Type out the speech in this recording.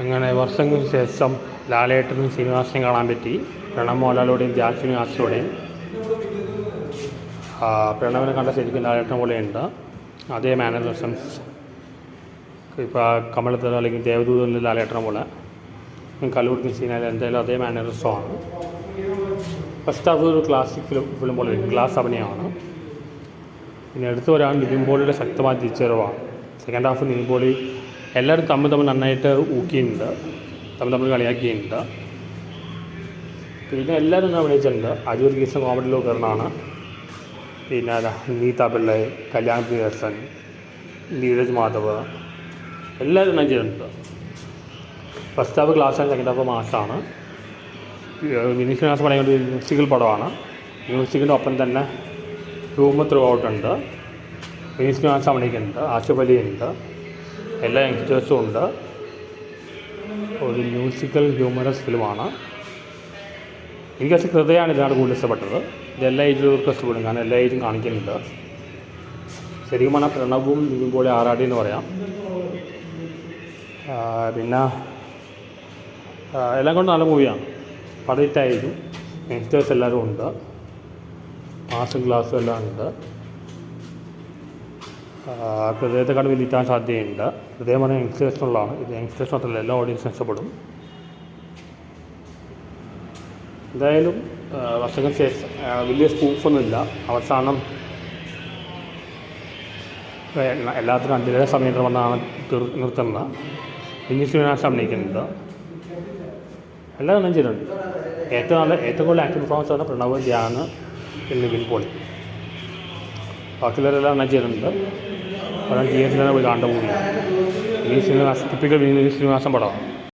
അങ്ങനെ വർഷങ്ങൾക്ക് ശേഷം ലാലേട്ടനും ശ്രീനിവാസനും കാണാൻ പറ്റി. പ്രണവ് മോഹൻലാലോടെയും ധ്യാൻ ശ്രീനിവാസനോടെയും പ്രണവിനെ കണ്ട ശരിക്കും ലാലേട്ടൻ പോലെയുണ്ട്. അതേ മാനറിസംസ് ഇപ്പോൾ കമലത്തിൽ അല്ലെങ്കിൽ ദേവദൂതനിൽ ലാലേട്ടനെ പോലെ. കല്ലൂർക്കി സീനായാലും എന്തായാലും അതേ മാനറിസമാണ് ഫസ്റ്റ് ഹാഫ് ഒരു ക്ലാസിക് ഫിലിം ഫിലിം പോലെ ക്ലാസ് അഭിനയമാണ്. പിന്നെ എടുത്തു വരാൻ നിതിൻ പോളിയുടെ ശക്തമായ തിരിച്ചറിവാണ്. സെക്കൻഡ് ഹാഫ് നിതിൻ പോളി എല്ലാവരും തമ്മിൽ തമ്മിൽ നന്നായിട്ട് ഊക്കിയിട്ടുണ്ട്. തമ്മിൽ തമ്മിൽ കളിയാക്കിയിട്ടുണ്ട്. പിന്നെ എല്ലാവരും ഒന്ന് വിളിച്ചിട്ടുണ്ട്? അജൂർ ഗീസം കോമഡിയിലോ കയറണമാണ് പിന്നെ നീത പിള്ളേ കല്യാൺ പ്രിയദർശൻ നീരജ് മാധവ് എല്ലാവരും എണ്ണം ചെയ്തിട്ടുണ്ട്? ഫസ്റ്റ് ഹാഫ് ക്ലാസ്സാണ് സെക്കൻഡ് ഹാഫ് മാസമാണ് വിനീഷ് ക്ലാസ് പറയുന്ന ഒരു മ്യൂസിക്കൽ പടമാണ്. മ്യൂസിക്കിന്റെ ഒപ്പം തന്നെ ഹ്യൂമർ ത്രൂ ഔട്ട് ഉണ്ട് ക്ലാസ് അഭിനയിക്കുന്നുണ്ട്. ആശുപലിയുണ്ട് എല്ലാ യങ്സ്റ്റേഴ്സും ഉണ്ട്. ഒരു മ്യൂസിക്കൽ ഹ്യൂമറസ് ഫിലിമാണ്. എനിക്ക് പക്ഷേ ഹൃദയമാണ് ഇതിനാണ് കൂടുതൽ ഇഷ്ടപ്പെട്ടത്. ഇത് എല്ലാ ഏജിലുള്ളവർക്കും ഇഷ്ടപ്പെടും കാരണം എല്ലാ ഏജും കാണിക്കുന്നുണ്ട്. ശരിക്കും പറഞ്ഞാൽ പ്രണവും നിവിൻ പോലെ ആറാടി എന്ന് പറയാം. പിന്നെ എല്ലാം കൊണ്ട് നല്ല മൂവിയാണ്. പടയിട്ടായിരിക്കും യങ്സ്റ്റേഴ്സ് എല്ലാവരും ഉണ്ട്. മാസും ഗ്ലാസും എല്ലാം ഉണ്ട്. ആ, ഹൃദയത്തെക്കാളും വലിയ ഹിറ്റാൻ സാധ്യതയുണ്ട്. ഹൃദയം പറഞ്ഞാൽ യങ്സ്റ്റേഴ്സിനുള്ളതാണ്. ഇത് യങ്സ്റ്റേഴ്സ് മാത്രമല്ല എല്ലാ ഓഡിയൻസും ഇഷ്ടപ്പെടും എന്തായാലും വർഷങ്ങൾ ശേഷം വലിയ സ്കൂപ്പൊന്നുമില്ല അവസാനം എല്ലാത്തിനും അതിന്റെ സമയത്ത് വന്നാണ് നിർത്തുന്നത്. ഇംഗ്ലീഷ് ശ്രീനിവാസ് അഭിനയിക്കുന്നുണ്ട് എല്ലാം ഒന്നും ചെയ്യുന്നുണ്ട് ഏറ്റവും നല്ല ഏറ്റവും കൂടുതൽ ആക്ടിംഗ് പെർഫോമൻസ് ആണ് പ്രണവ് ധ്യാന് പിന്നെ വിൻപോളി പോളി. ബാക്കിയുള്ളവരെല്ലാം എണ്ണം ചെയ്തിട്ടുണ്ട്. പടം തിയേറ്ററിൽ തന്നെ പോയി കാണേണ്ട മൂവിയാണ് വിനീത് ശ്രീനിവാസ് ടിപ്പിക്കൽ വിനീത് ശ്രീനിവാസൻ പടമാണ്